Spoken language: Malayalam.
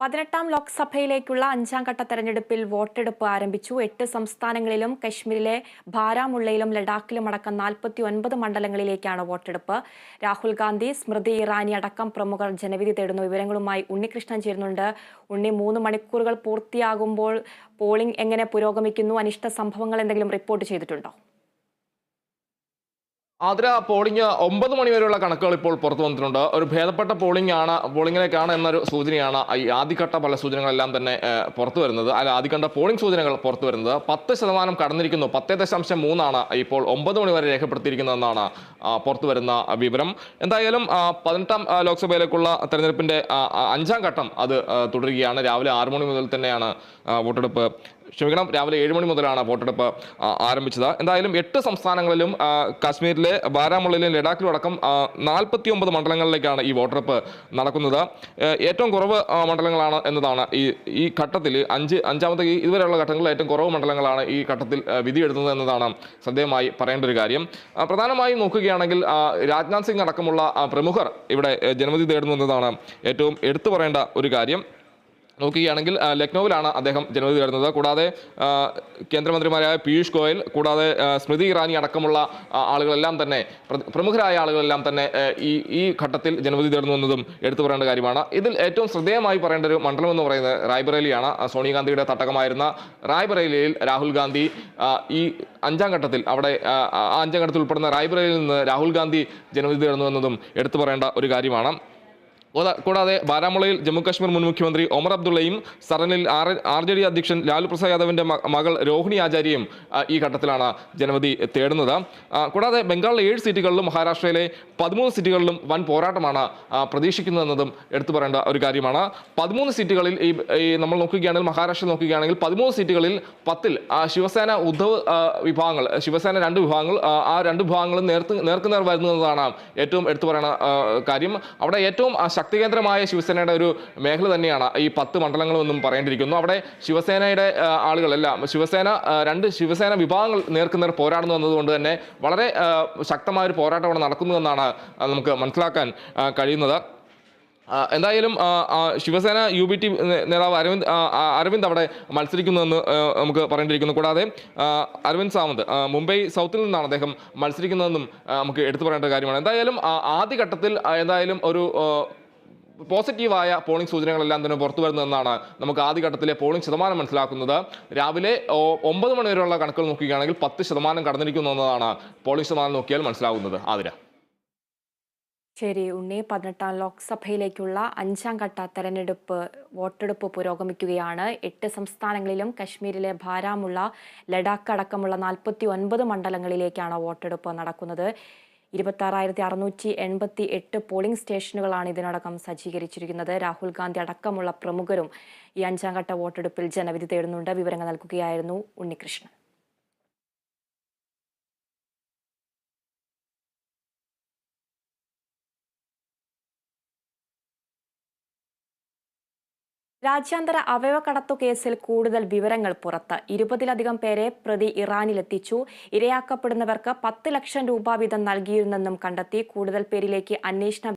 പതിനെട്ടാം ലോക്സഭയിലേക്കുള്ള അഞ്ചാം ഘട്ട തെരഞ്ഞെടുപ്പിൽ വോട്ടെടുപ്പ് ആരംഭിച്ചു. എട്ട് സംസ്ഥാനങ്ങളിലും കശ്മീരിലെ ബാരാമുള്ളയിലും ലഡാക്കിലും അടക്കം നാൽപ്പത്തി ഒൻപത് മണ്ഡലങ്ങളിലേക്കാണ് വോട്ടെടുപ്പ്. രാഹുൽ ഗാന്ധി സ്മൃതി ഇറാനി അടക്കം പ്രമുഖർ ജനവിധി തേടുന്നു. വിവരങ്ങളുമായി ഉണ്ണികൃഷ്ണൻ ചേരുന്നുണ്ട്. ഉണ്ണി മൂന്ന് മണിക്കൂറുകൾ പൂർത്തിയാകുമ്പോൾ പോളിംഗ് എങ്ങനെ പുരോഗമിക്കുന്നു? അനിഷ്ട സംഭവങ്ങൾ എന്തെങ്കിലും റിപ്പോർട്ട് ചെയ്തിട്ടുണ്ടോ? ആതിര പോളിംഗ് ഒമ്പത് മണി വരെയുള്ള കണക്കുകൾ ഇപ്പോൾ പുറത്തു വന്നിട്ടുണ്ട്. ഒരു ഭേദപ്പെട്ട പോളിംഗ് ആണ് പോളിംഗിലേക്കാണ് എന്നൊരു സൂചനയാണ് ഈ ആദ്യഘട്ട പല സൂചനകളെല്ലാം തന്നെ പുറത്തു വരുന്നത്. അല്ല ആദ്യഘട്ട പോളിംഗ് സൂചനകൾ പുറത്തു വരുന്നത്. പത്ത് ശതമാനം കടന്നിരിക്കുന്നു. പത്ത് ദശാംശം മൂന്നാണ് ഇപ്പോൾ ഒമ്പത് മണി വരെ രേഖപ്പെടുത്തിയിരിക്കുന്നതെന്നാണ് പുറത്തു വരുന്ന വിവരം. എന്തായാലും പതിനെട്ടാം ലോക്സഭയിലേക്കുള്ള ആ, അഞ്ചാം ഘട്ടം അത് തുടരുകയാണ്. രാവിലെ ആറ് മണി മുതൽ തന്നെയാണ് വോട്ടെടുപ്പ് ക്ഷമിക്കണം രാവിലെ ഏഴ് മണി മുതലാണ് വോട്ടെടുപ്പ് ആരംഭിച്ചത്. എന്തായാലും എട്ട് സംസ്ഥാനങ്ങളിലും കാശ്മീരിലെ ബാരാമുള്ളയിലും ലഡാക്കിലും അടക്കം നാൽപ്പത്തി ഒമ്പത് മണ്ഡലങ്ങളിലേക്കാണ് ഈ വോട്ടെടുപ്പ് നടക്കുന്നത്. ഏറ്റവും കുറവ് മണ്ഡലങ്ങളാണ് എന്നതാണ് ഈ ഈ ഘട്ടത്തിൽ അഞ്ച് അഞ്ചാമത്തെ ഇതുവരെയുള്ള ഘട്ടങ്ങളിൽ ഏറ്റവും കുറവ് മണ്ഡലങ്ങളാണ് ഈ ഘട്ടത്തിൽ വിധിയെടുത്തത് എന്നതാണ് ശ്രദ്ധേയമായി പറയേണ്ട ഒരു കാര്യം. പ്രധാനമായും നോക്കുകയാണെങ്കിൽ രാജ്നാഥ് സിംഗ് അടക്കമുള്ള പ്രമുഖർ ഇവിടെ ജനവിധി തേടുന്നു എന്നതാണ് ഏറ്റവും എടുത്തു പറയേണ്ട ഒരു കാര്യം. നോക്കുകയാണെങ്കിൽ ലക്നൌവിലാണ് അദ്ദേഹം ജനവിധി വരുന്നത് കൂടാതെ കേന്ദ്രമന്ത്രിമാരായ പീയൂഷ് ഗോയൽ കൂടാതെ സ്മൃതി ഇറാനി അടക്കമുള്ള ആളുകളെല്ലാം തന്നെ പ്രമുഖരായ ആളുകളെല്ലാം തന്നെ ഈ ഈ ഘട്ടത്തിൽ ജനവിധി തേടുന്നു എന്നതും എടുത്തു പറയേണ്ട കാര്യമാണ്. ഇതിൽ ഏറ്റവും ശ്രദ്ധേയമായി പറയേണ്ട ഒരു മണ്ഡലം എന്ന് പറയുന്നത് റായ്ബറേലിയാണ്. സോണിയാഗാന്ധിയുടെ തട്ടകമായിരുന്ന റായ്ബറേലിയിൽ രാഹുൽ ഗാന്ധി ഈ അഞ്ചാം ഘട്ടത്തിൽ അവിടെ ആ, അഞ്ചാം ഘട്ടത്തിൽ ഉൾപ്പെടുന്ന റായ്ബറേലിയിൽ നിന്ന് രാഹുൽ ഗാന്ധി ജനവിധി തേടുന്നു എന്നതും എടുത്തു പറയേണ്ട ഒരു കാര്യമാണ്. കൂടാതെ ബാരാമുളയിൽ ജമ്മു കാശ്മീർ മുൻ മുഖ്യമന്ത്രി ഒമർ അബ്ദുള്ളയും സറനിൽ ആർ ആർ ജെ ഡി അധ്യക്ഷൻ ലാലു പ്രസാദ് യാദവിന്റെ മകൾ രോഹിണി ആചാര്യയും ഈ ഘട്ടത്തിലാണ് ജനവധി തേടുന്നത്. കൂടാതെ ബംഗാളിലെ ഏഴ് സീറ്റുകളിലും മഹാരാഷ്ട്രയിലെ പതിമൂന്ന് സീറ്റുകളിലും വൻ പോരാട്ടമാണ് പ്രതീക്ഷിക്കുന്നതെന്നതും എടുത്തു പറയേണ്ട ഒരു കാര്യമാണ്. പതിമൂന്ന് സീറ്റുകളിൽ ഈ നമ്മൾ നോക്കുകയാണെങ്കിൽ മഹാരാഷ്ട്ര നോക്കുകയാണെങ്കിൽ പതിമൂന്ന് സീറ്റുകളിൽ പത്തിൽ ശിവസേന ഉദ്ധവ് വിഭാഗങ്ങൾ ശിവസേന രണ്ട് വിഭാഗങ്ങൾ ആ, രണ്ട് വിഭാഗങ്ങളും നേർക്ക് നേർക്കുനേർ വരുന്നതാണ് ഏറ്റവും എടുത്തു പറയുന്ന കാര്യം. അവിടെ ഏറ്റവും ശക്തികേന്ദ്രമായ ശിവസേനയുടെ ഒരു മേഖല തന്നെയാണ് ഈ പത്ത് മണ്ഡലങ്ങളെന്നും പറയേണ്ടിയിരിക്കുന്നു. അവിടെ ശിവസേനയുടെ ആളുകളല്ല ശിവസേന രണ്ട് ശിവസേന വിഭാഗങ്ങൾ നേർക്കുനേർ പോരാടുന്നു എന്നതുകൊണ്ട് തന്നെ വളരെ ശക്തമായ ഒരു പോരാട്ടം അവിടെ നടക്കുന്നുവെന്നാണ് ആ, നമുക്ക് മനസ്സിലാക്കാൻ കഴിയുന്നത്. എന്തായാലും ശിവസേന യു ബി ടി നേതാവ് അരവിന്ദ് അരവിന്ദ് അവിടെ മത്സരിക്കുന്നുവെന്ന് നമുക്ക് പറയേണ്ടിയിരിക്കുന്നു. കൂടാതെ അരവിന്ദ് സാവന്ത് മുംബൈ സൗത്തിൽ നിന്നാണ് അദ്ദേഹം മത്സരിക്കുന്നതെന്നും നമുക്ക് എടുത്തു പറയേണ്ട കാര്യമാണ്. എന്തായാലും ആദ്യഘട്ടത്തിൽ എന്തായാലും ഒരു പോസിറ്റീവായ പോളിംഗ് സൂചനകളെല്ലാം തന്നെ പുറത്തു വരുന്നതെന്നാണ് നമുക്ക് ആദ്യഘട്ടത്തിലെ പോളിംഗ് ശതമാനം മനസ്സിലാക്കുന്നത്. രാവിലെ ഒമ്പത് മണി വരെയുള്ള കണക്കുകൾ നോക്കുകയാണെങ്കിൽ പത്ത് ശതമാനം കടന്നിരിക്കുന്നു എന്നതാണ് പോളിംഗ് ശതമാനം നോക്കിയാൽ മനസ്സിലാകുന്നത് ആതിര. ശരി ഉണ്ണി പതിനെട്ടാം ലോക്സഭയിലേക്കുള്ള അഞ്ചാം ഘട്ട തെരഞ്ഞെടുപ്പ് വോട്ടെടുപ്പ് പുരോഗമിക്കുകയാണ്. എട്ട് സംസ്ഥാനങ്ങളിലും കശ്മീരിലെ ഭാരാമുള്ള ലഡാക്ക് അടക്കമുള്ള നാൽപ്പത്തി ഒൻപത് മണ്ഡലങ്ങളിലേക്കാണ് വോട്ടെടുപ്പ് നടക്കുന്നത്. ഇരുപത്തി അറുന്നൂറ്റി എൺപത്തി എട്ട് പോളിംഗ് സ്റ്റേഷനുകളാണ് ഇതിനടക്കം സജ്ജീകരിച്ചിരിക്കുന്നത്. രാഹുൽ ഗാന്ധി അടക്കമുള്ള പ്രമുഖരും ഈ അഞ്ചാം ഘട്ട വോട്ടെടുപ്പിൽ ജനവിധി തേടുന്നുണ്ട്. വിവരങ്ങൾ നൽകുകയായിരുന്നു ഉണ്ണികൃഷ്ണൻ. രാജ്യാന്തര അവയവക്കടത്തു കേസിൽ കൂടുതൽ വിവരങ്ങൾ പുറത്ത്. ഇരുപതിലധികം പേരെ പ്രതി ഇറാനിലെത്തിച്ചു. ഇരയാക്കപ്പെടുന്നവർക്ക് പത്ത് ലക്ഷം രൂപ വീതം നൽകിയിരുന്നെന്നും കണ്ടെത്തി കൂടുതൽ പേരിലേക്ക് അന്വേഷണ